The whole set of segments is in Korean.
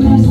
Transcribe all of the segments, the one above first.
Amen.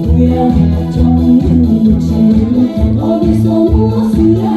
고향의 정인지 어디서 무엇을